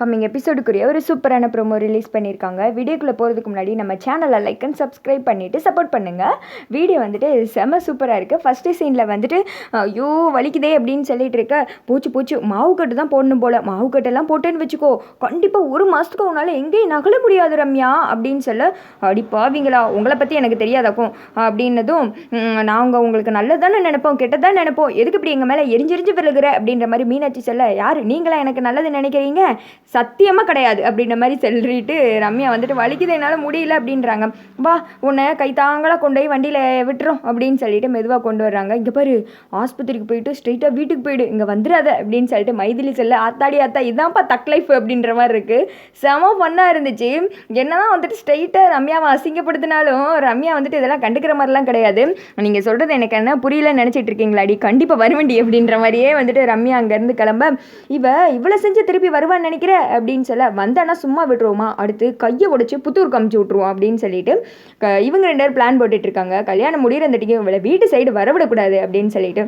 Coming எபிசோடுக்குரிய ஒரு சூப்பரான promo release பண்ணியிருக்காங்க. வீடியோக்குள்ளே போகிறதுக்கு முன்னாடி நம்ம சேனலை லைக் அண்ட் சப்ஸ்கிரைப் பண்ணிவிட்டு சப்போர்ட் பண்ணுங்கள் வீடியோ வந்துட்டு செம சூப்பராக இருக்குது ஃபஸ்ட்டு சீனில் வந்துட்டு ஐயோ வலிக்குதே அப்படின்னு சொல்லிட்டு இருக்க பூச்சி பூச்சி மாவு கட்டு தான் போடணும் போல். மாவு கட்டெல்லாம் போட்டேன்னு வச்சுக்கோ. கண்டிப்பாக ஒரு மாதத்துக்கு உன்னால் எங்கேயும் நகல முடியாது ரம்யா அப்படின்னு சொல்ல அடி பாவீங்களா உங்களை பற்றி எனக்கு தெரியாதாக்கும் அப்படின்னதும் நாங்கள் உங்களுக்கு நல்லதானே நினைப்போம் கெட்டதான் நினைப்போம். எதுக்கு இப்படி எங்கள் மேலே எரிஞ்செரிஞ்சு விழுகிற? அப்படின்ற மாதிரி மீனாட்சி சொல்ல யார் நீங்களா எனக்கு நல்லது நினைக்கிறீங்க? சத்தியமாக கிடையாது அப்படின்ற மாதிரி சொல்லிட்டு ரம்யா வந்துட்டு வலிக்குது என்னால் முடியல அப்படின்றாங்க. வா உன்னை கை தாங்களாக கொண்டு போய் வண்டியில் விட்டுறோம் அப்படின்னு சொல்லிட்டு மெதுவாக கொண்டு வர்றாங்க. இங்கே பாரு ஆஸ்பத்திரிக்கு போயிட்டு ஸ்ட்ரெயிட்டாக வீட்டுக்கு போயிடு இங்கே வந்துடாத அப்படின்னு சொல்லிட்டு மைதிலி செல்ல ஆத்தாடி ஆத்தா இதான்ப்பா தக் லைஃப் அப்படின்ற மாதிரி இருக்குது செம ஃபன்னாக இருந்துச்சு. என்னதான் வந்துட்டு ஸ்ட்ரெயிட்டாக ரம்யாவை அசிங்கப்படுத்தினாலும் ரம்யா வந்துட்டு இதெல்லாம் கண்டுக்கிற மாதிரிலாம் கிடையாது. நீங்கள் சொல்கிறது எனக்கு என்ன புரியலன்னு நினச்சிட்டு இருக்கீங்களாடி? கண்டிப்பாக வருவண்டி அப்படின்ற மாதிரியே வந்துட்டு ரம்யா அங்கேருந்து கிளம்ப இவ இவ்வளோ செஞ்சு திருப்பி வருவான்னு நினைக்கிற? அப்படின்னு சொல்ல வந்தானா சும்மா விட்டுருவோமா? அடுத்து கையை உடைச்சு புத்தூர் கமிச்சு விட்ருவோம் அப்படின்னு சொல்லிட்டு க இவங்க ரெண்டு பேரும் பிளான் போட்டுட்டு இருக்காங்க. கல்யாணம் முடிகிற அந்த டிக்கி இவளை வீட்டு சைடு வரவிடக்கூடாது அப்படின்னு சொல்லிட்டு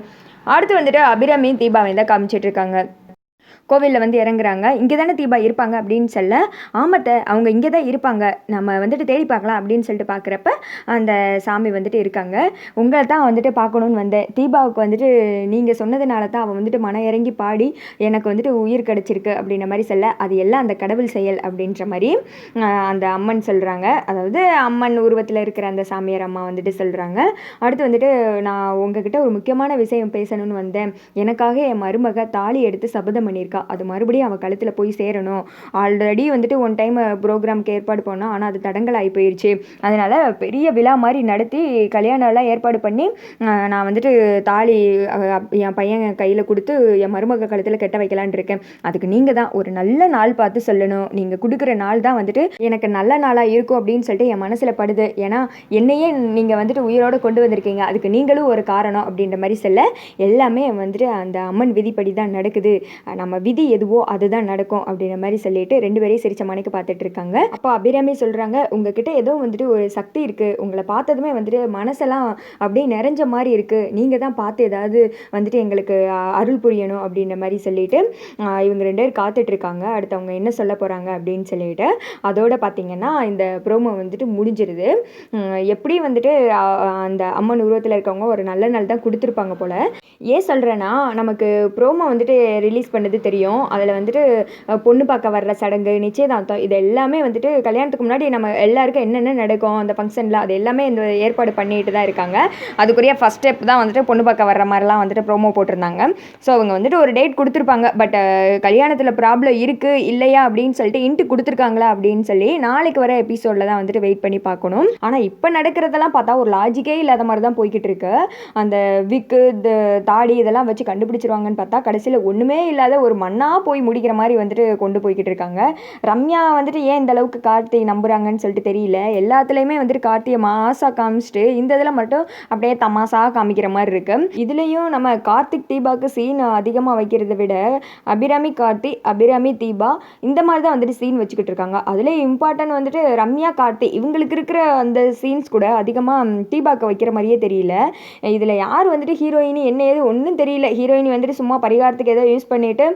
அடுத்து வந்துட்டு அபிராமி தீபாவை தான் காமிச்சிட்டு இருக்காங்க. கோவிலில் வந்து இறங்குறாங்க. இங்கே தானே தீபா இருப்பாங்க அப்படின்னு சொல்ல ஆமத்தை அவங்க இங்கே தான் இருப்பாங்க. நம்ம வந்துட்டு தேடி பார்க்கலாம் அப்படின்னு சொல்லிட்டு பார்க்குறப்ப அந்த சாமி வந்துட்டு இருக்காங்க. உங்களை தான் வந்துட்டு பார்க்கணுன்னு வந்தேன். தீபாவுக்கு வந்துட்டு நீங்கள் சொன்னதுனால தான் அவள் வந்துட்டு மன இறங்கி பாடி எனக்கு வந்துட்டு உயிர் கிடச்சிருக்கு அப்படின்ற மாதிரி சொல்ல அது எல்லாம் அந்த கடவுள் செயல் அப்படின்ற மாதிரி அந்த அம்மன் சொல்கிறாங்க அதாவது அம்மன் உருவத்தில் இருக்கிற அந்த சாமியார் அம்மா வந்துட்டு சொல்கிறாங்க அடுத்து வந்துட்டு நான் உங்ககிட்ட ஒரு முக்கியமான விஷயம் பேசணும்னு வந்தேன். எனக்காக என் மருமக தாலி எடுத்து சபதம் பண்ணியிருக்கா அது மறுபடியும் அவள் கழுத்தில் போய் சேரணும். ஆல்ரெடி வந்துட்டு ஒன் டைம் ப்ரோக்ராம்க்கு ஏற்பாடு பண்ணோம் ஆனால் அது தடங்கல் ஆகி போயிடுச்சு அதனால் பெரிய விழா மாதிரி நடத்தி கல்யாணம்லாம் ஏற்பாடு பண்ணி நான் வந்துட்டு தாலி என் பையன் கையில் கொடுத்து என் மருமக கழுத்தில் கெட்ட வைக்கலான்னு இருக்கேன். அதுக்கு நீங்கள் தான் ஒரு நல்ல நாள் பார்த்து சொல்லணும். நீங்கள் கொடுக்குற நாள் தான் வந்துட்டு எனக்கு நல்ல நாளாக இருக்கும் அப்படின்னு சொல்லிட்டு என் மனசில் படுது. ஏன்னா என்னையே நீங்கள் வந்துட்டு உயிரோடு கொண்டு வந்திருக்கீங்க. அதுக்கு நீங்களும் ஒரு காரணம் அப்படின்ற மாதிரி சொல்ல எல்லாமே வந்துட்டு அந்த அம்மன் விதிப்படி தான் நடக்குது. நம்ம நம்ம விதி எதுவோ அதுதான் நடக்கும் அப்படின்ற மாதிரி சொல்லிட்டு ரெண்டு பேரையும் சிரிச்ச மணிக்கு பார்த்துட்டு இருக்காங்க அப்போ அபிராமி சொல்கிறாங்க உங்ககிட்ட ஏதோ வந்துட்டு ஒரு சக்தி இருக்குது உங்களை பார்த்ததுமே வந்துட்டு மனசெல்லாம் அப்படியே நிறைஞ்ச மாதிரி இருக்குது நீங்கள் தான் பார்த்து ஏதாவது வந்துட்டு எங்களுக்கு அருள் புரியணும் அப்படின்ற மாதிரி சொல்லிட்டு இவங்க ரெண்டு பேர் காத்துட்ருக்காங்க. அடுத்து அவங்க என்ன சொல்ல போகிறாங்க அப்படின்னு சொல்லிட்டு அதோட பார்த்தீங்கன்னா இந்த ப்ரோமோ வந்துட்டு முடிஞ்சிருது. எப்படி வந்துட்டு அந்த அம்மன் உருவத்தில் இருக்கவங்க ஒரு நல்ல நாள் தான் கொடுத்துருப்பாங்க போல். ஏன் சொல்கிறேன்னா நமக்கு ப்ரோமோ வந்துட்டு ரிலீஸ் பண்ணது தெரியும். அதில் வந்துட்டு பொண்ணு பார்க்க வர்ற சடங்கு நிச்சயதார்த்தம் இது எல்லாமே வந்துட்டு கல்யாணத்துக்கு முன்னாடி நம்ம எல்லாருக்கும் என்னென்ன நடக்கும் அந்த ஃபங்க்ஷனில் அது எல்லாமே இந்த ஏற்பாடு பண்ணிட்டு தான் இருக்காங்க. அதுக்குரிய ஃபஸ்ட் ஸ்டெப் தான் வந்துட்டு பொண்ணு பார்க்க வர்ற மாதிரிலாம் வந்துட்டு ப்ரோமோ போட்டிருந்தாங்க. ஸோ அவங்க வந்துட்டு ஒரு டேட் கொடுத்துருப்பாங்க. பட் கல்யாணத்தில் ப்ராப்ளம் இருக்குது இல்லையா அப்படின்னு சொல்லிட்டு இன்ட்டு கொடுத்துருக்காங்களா அப்படின்னு சொல்லி நாளைக்கு வர எபிசோடில் தான் வந்துட்டு வெயிட் பண்ணி பார்க்கணும். ஆனால் இப்போ நடக்கிறதெல்லாம் பார்த்தா ஒரு லாஜிக்கே இல்லாத மாதிரி தான் போய்கிட்டு இருக்கு. அந்த விக்கு இந்த தாடி இதெல்லாம் வச்சு கண்டுபிடிச்சிருவாங்கன்னு பார்த்தா கடைசியில் ஒன்றுமே இல்லாத ஒரு மண்ணாக போய் முடிக்கிற மாதிரி வந்துட்டு கொண்டு போய்கிட்டு இருக்காங்க. ரம்யா வந்துட்டு ஏன் இந்த அளவுக்கு கார்த்தி நம்புகிறாங்கன்னு சொல்லிட்டு தெரியல. எல்லாத்துலேயுமே வந்துட்டு கார்த்தியை மாசாக காமிச்சிட்டு இந்த இதில் மட்டும் அப்படியே தமாசாக காமிக்கிற மாதிரி இருக்குது இதுலேயும் நம்ம கார்த்திக் தீபாவுக்கு சீன் அதிகமாக வைக்கிறத விட அபிராமி கார்த்தி அபிராமி தீபா இந்த மாதிரி தான் வந்துட்டு சீன் வச்சுக்கிட்டு இருக்காங்க. அதுலேயும் இம்பார்ட்டன்ட் வந்துட்டு ரம்யா கார்த்தி இவங்களுக்கு இருக்கிற அந்த சீன்ஸ் கூட அதிகமாக தீபாக்கு வைக்கிற மாதிரியே தெரியல. இதில் யார் வந்துட்டு ஹீரோயினி என்ன ஏது ஒன்றும் தெரியல. ஹீரோயினி வந்துட்டு சும்மா பரிகாரத்துக்கு ஏதோ யூஸ் பண்ணிட்டு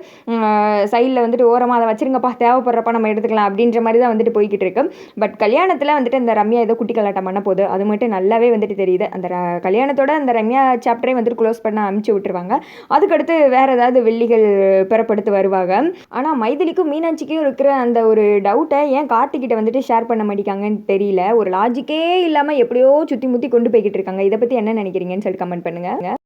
சைடில் வந்துட்டு ஓரமாக அதை வச்சுருங்கப்பா தேவைப்படுறப்ப நம்ம எடுத்துக்கலாம் அப்படின்ற மாதிரி தான் வந்துட்டு போய்கிட்டு இருக்கு. பட் கல்யாணத்தில் வந்துட்டு இந்த ரம்யா ஏதோ குட்டி கலாட்டம் பண்ண போகுது. அது மட்டும் நல்லாவே வந்துட்டு தெரியுது. அந்த கல்யாணத்தோட அந்த ரம்யா சாப்டரே வந்துட்டு க்ளோஸ் பண்ண அமுச்சு விட்டுருவாங்க. அதுக்கடுத்து வேற ஏதாவது வெள்ளிகள் பிறப்படுத்து வருவாங்க. ஆனால் மைதிலிக்கும் மீனாட்சிக்கும் இருக்கிற அந்த ஒரு டவுட்டை ஏன் கார்த்திகிட்ட வந்துட்டு ஷேர் பண்ண மாட்டேங்காங்கன்னு தெரியல. ஒரு லாஜிக்கே இல்லாமல் எப்படியோ சுற்றி முற்றி கொண்டு போய்கிட்டு இருக்காங்க. இதை பற்றி என்ன நினைக்கிறீங்கன்னு சொல்லி கமெண்ட் பண்ணுங்கள்